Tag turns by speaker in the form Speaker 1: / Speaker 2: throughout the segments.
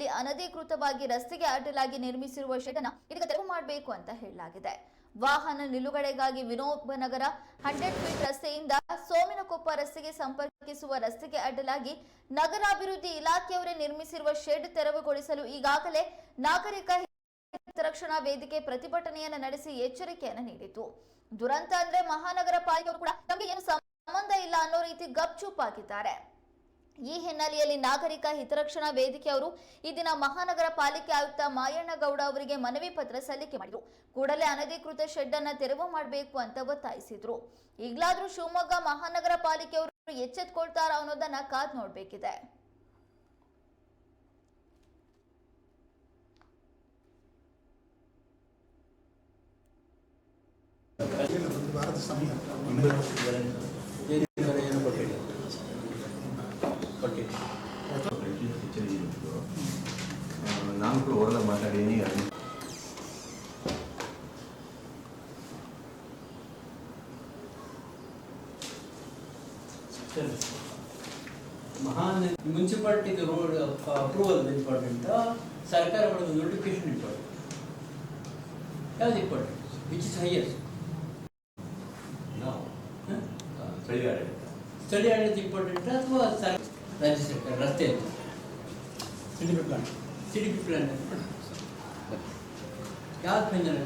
Speaker 1: ಹಿನ್ನೆಲೆಯಲ್ಲಿ ಅನಧಿಕೃತವಾಗಿ ರಸ್ತೆಗೆ ಅಡ್ಡಲಾಗಿ ನಿರ್ಮಿಸಿರುವ ಶೆಡ್ ಅನ್ನ ಇದೀಗ ತೆರವು ಮಾಡಬೇಕು ಅಂತ ಹೇಳಲಾಗಿದೆ. ವಾಹನ ನಿಲುಗಡೆಗಾಗಿ ವಿನೋಬ ನಗರ ಹಂಡ್ರೆಡ್ ಫೀಟ್ ರಸ್ತೆಯಿಂದ ಸೋಮಿನಕೊಪ್ಪ ರಸ್ತೆಗೆ ಸಂಪರ್ಕಿಸುವ ರಸ್ತೆಗೆ ಅಡ್ಡಲಾಗಿ ನಗರಾಭಿವೃದ್ಧಿ ಇಲಾಖೆಯವರೇ ನಿರ್ಮಿಸಿರುವ ಶೆಡ್ ತೆರವುಗೊಳಿಸಲು ಈಗಾಗಲೇ ನಾಗರಿಕ ರಕ್ಷಣಾ ವೇದಿಕೆ ಪ್ರತಿಭಟನೆಯನ್ನು ನಡೆಸಿ ಎಚ್ಚರಿಕೆಯನ್ನು ನೀಡಿತು ದುರಂತ ಅಂದ್ರೆ ಮಹಾನಗರ ಪಾಲಿಕೆಯವರು ಕೂಡ ನಮಗೆ ಏನು ಸಂಬಂಧ ಇಲ್ಲ ಅನ್ನೋ ರೀತಿ ಗಪ್ಚುಪ್ ಆಗಿದ್ದಾರೆ. ಈ ಹಿನ್ನೆಲೆಯಲ್ಲಿ ನಾಗರಿಕ ಹಿತರಕ್ಷಣಾ ವೇದಿಕೆಯವರು ಈ ದಿನ ಮಹಾನಗರ ಪಾಲಿಕೆ ಆಯುಕ್ತ ಮಾಯಣ್ಣಗೌಡ ಅವರಿಗೆ ಮನವಿ ಪತ್ರ ಸಲ್ಲಿಕೆ ಮಾಡಿದರು. ಕೂಡಲೇ ಅನಧಿಕೃತ ಶೆಡ್ ಅನ್ನ ತೆರವು ಮಾಡಬೇಕು ಅಂತ ಒತ್ತಾಯಿಸಿದ್ರು. ಈಗಲಾದ್ರೂ ಶಿವಮೊಗ್ಗ ಮಹಾನಗರ ಪಾಲಿಕೆಯವರು ಎಚ್ಚೆತ್ಕೊಳ್ತಾರ ಅನ್ನೋದನ್ನ ಕಾದ್ ನೋಡಬೇಕಿದೆ.
Speaker 2: ಮಹಾನ್ ಮುನ್ಸಿಪಾಲಿಟಿ ರೋಡ್ ಅಪ್ರೂವಲ್ ಇಂಪಾರ್ಟೆಂಟ್ ಸರ್ಕಾರ ಮಾಡೋದು ನೋಟಿಫಿಕೇಶನ್ ಇಂಪಾರ್ಟೆಂಟ್ ಯಾವ್ದು ಇಂಪಾರ್ಟೆಂಟ್ ವಿಚ್ ಇಸ್ ಹೈಯೆಸ್ಟ್
Speaker 3: ಸ್ಥಳೀಯ ಆಡಳಿತ
Speaker 2: ಇಂಪಾರ್ಟೆಂಟ್ ಅಥವಾ ರಾಜ್ಯ ಸರ್ಕಾರ, ರಸ್ತೆ ಸಿಡಿಪಿ ಪ್ಲಾನ್ ಸಿಡಿಪಿ ಪ್ಲಾನ್ ಯಾವ್ದು ಪಂಜನ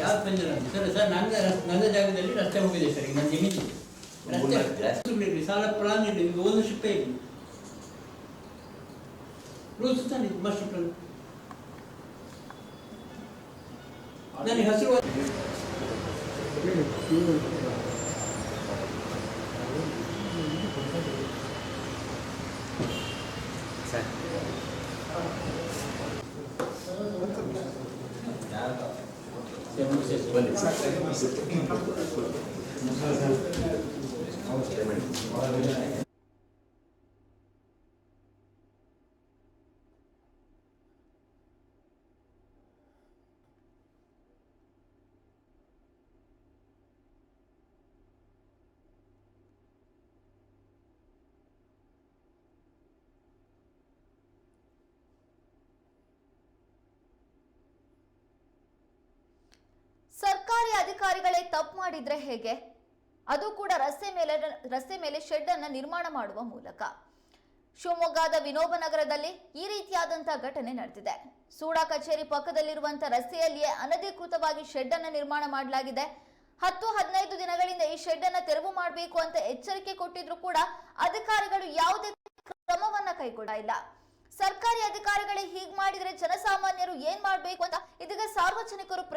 Speaker 2: ಯಾವ್ದು ಪಂಜನ ಸರ್ ಸರ್ ನನ್ನ ರಸ್- ನನ್ನ ಜಾಗದಲ್ಲಿ ರಸ್ತೆ ಹೋಗಿದೆ ಸರ್ ಈಗ ನನ್ನ ಜಮೀನು ರಸ್ತೆ ರಸ್ತೆ ಇರಲಿ ಸಾಲ ಪ್ಲಾನ್ ಇರಲಿ ಈಗ ಒಂದು ಶಿಪ್ಪೆ ಇರಲಿ ರೂಲ್ಸ್ ತಾನೆ ಮಾಸ್ಟರ್ ಪ್ಲಾನ್ ನನಗೆ ಹಸಿರು
Speaker 3: ಬನ್ನಿ
Speaker 1: ಅಧಿಕಾರಿಗಳೇ ತಪ್ಪು ಮಾಡಿದ್ರೆ ಹೇಗೆ? ಅದು ಕೂಡ ರಸ್ತೆ ಮೇಲೆ ರಸ್ತೆ ಮೇಲೆ ಶೆಡ್ ಅನ್ನ ನಿರ್ಮಾಣ ಮಾಡುವ ಮೂಲಕ. ಶಿವಮೊಗ್ಗದ ವಿನೋಬನಗರದಲ್ಲಿ ಈ ರೀತಿಯಾದಂತಹ ಘಟನೆ ನಡೆದಿದೆ. ಸೂಡಾ ಕಚೇರಿ ಪಕ್ಕದಲ್ಲಿರುವಂತಹ ರಸ್ತೆಯಲ್ಲಿಯೇ ಅನಧಿಕೃತವಾಗಿ ಶೆಡ್ ಅನ್ನು ನಿರ್ಮಾಣ ಮಾಡಲಾಗಿದೆ. ಹತ್ತು, ಹದಿನೈದು ದಿನಗಳಿಂದ ಈ ಶೆಡ್ ಅನ್ನ ತೆರವು ಮಾಡಬೇಕು ಅಂತ ಎಚ್ಚರಿಕೆ ಕೊಟ್ಟಿದ್ರು ಕೂಡ ಅಧಿಕಾರಿಗಳು ಯಾವುದೇ ಕ್ರಮವನ್ನ ಕೈಗೊಳ್ಳ ಸರ್ಕಾರಿ ಅಧಿಕಾರಿಗಳೇ ಹೀಗ್ ಮಾಡಿದ್ರೆ ಜನಸಾಮಾನ್ಯರು ಏನ್ ಮಾಡಬೇಕು ಅಂತ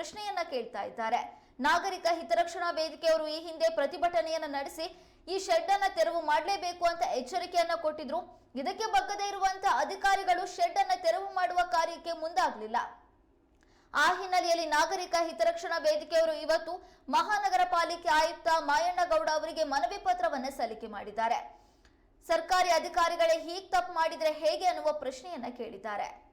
Speaker 1: ಪ್ರಶ್ನೆಯನ್ನ ಕೇಳ್ತಾ ಇದ್ದಾರೆ. ನಾಗರಿಕ ಹಿತರಕ್ಷಣಾ ವೇದಿಕೆಯವರು ಈ ಹಿಂದೆ ಪ್ರತಿಭಟನೆಯನ್ನ ನಡೆಸಿ ಈ ಶೆಡ್ ಅನ್ನ ತೆರವು ಮಾಡಲೇಬೇಕು ಅಂತ ಎಚ್ಚರಿಕೆಯನ್ನ ಕೊಟ್ಟಿದ್ರು. ಇದಕ್ಕೆ ಬಗ್ಗದೇ ಇರುವಂತಹ ಅಧಿಕಾರಿಗಳು ಶೆಡ್ ಅನ್ನ ತೆರವು ಮಾಡುವ ಕಾರ್ಯಕ್ಕೆ ಮುಂದಾಗಲಿಲ್ಲ. ಆ ಹಿನ್ನೆಲೆಯಲ್ಲಿ ನಾಗರಿಕ ಹಿತರಕ್ಷಣಾ ವೇದಿಕೆಯವರು ಇವತ್ತು ಮಹಾನಗರ ಪಾಲಿಕೆ ಆಯುಕ್ತ ಮಾಯಣ್ಣಗೌಡ ಅವರಿಗೆ ಮನವಿ ಪತ್ರವನ್ನು ಸಲ್ಲಿಕೆ ಮಾಡಿದ್ದಾರೆ. ಸರ್ಕಾರಿ ಅಧಿಕಾರಿಗಳೇ ಹೀಗೆ ತಪ್ಪು ಮಾಡಿದರೆ ಹೇಗೆ ಅನ್ನುವ ಪ್ರಶ್ನೆಯನ್ನ ಕೇಳಿದ್ದಾರೆ.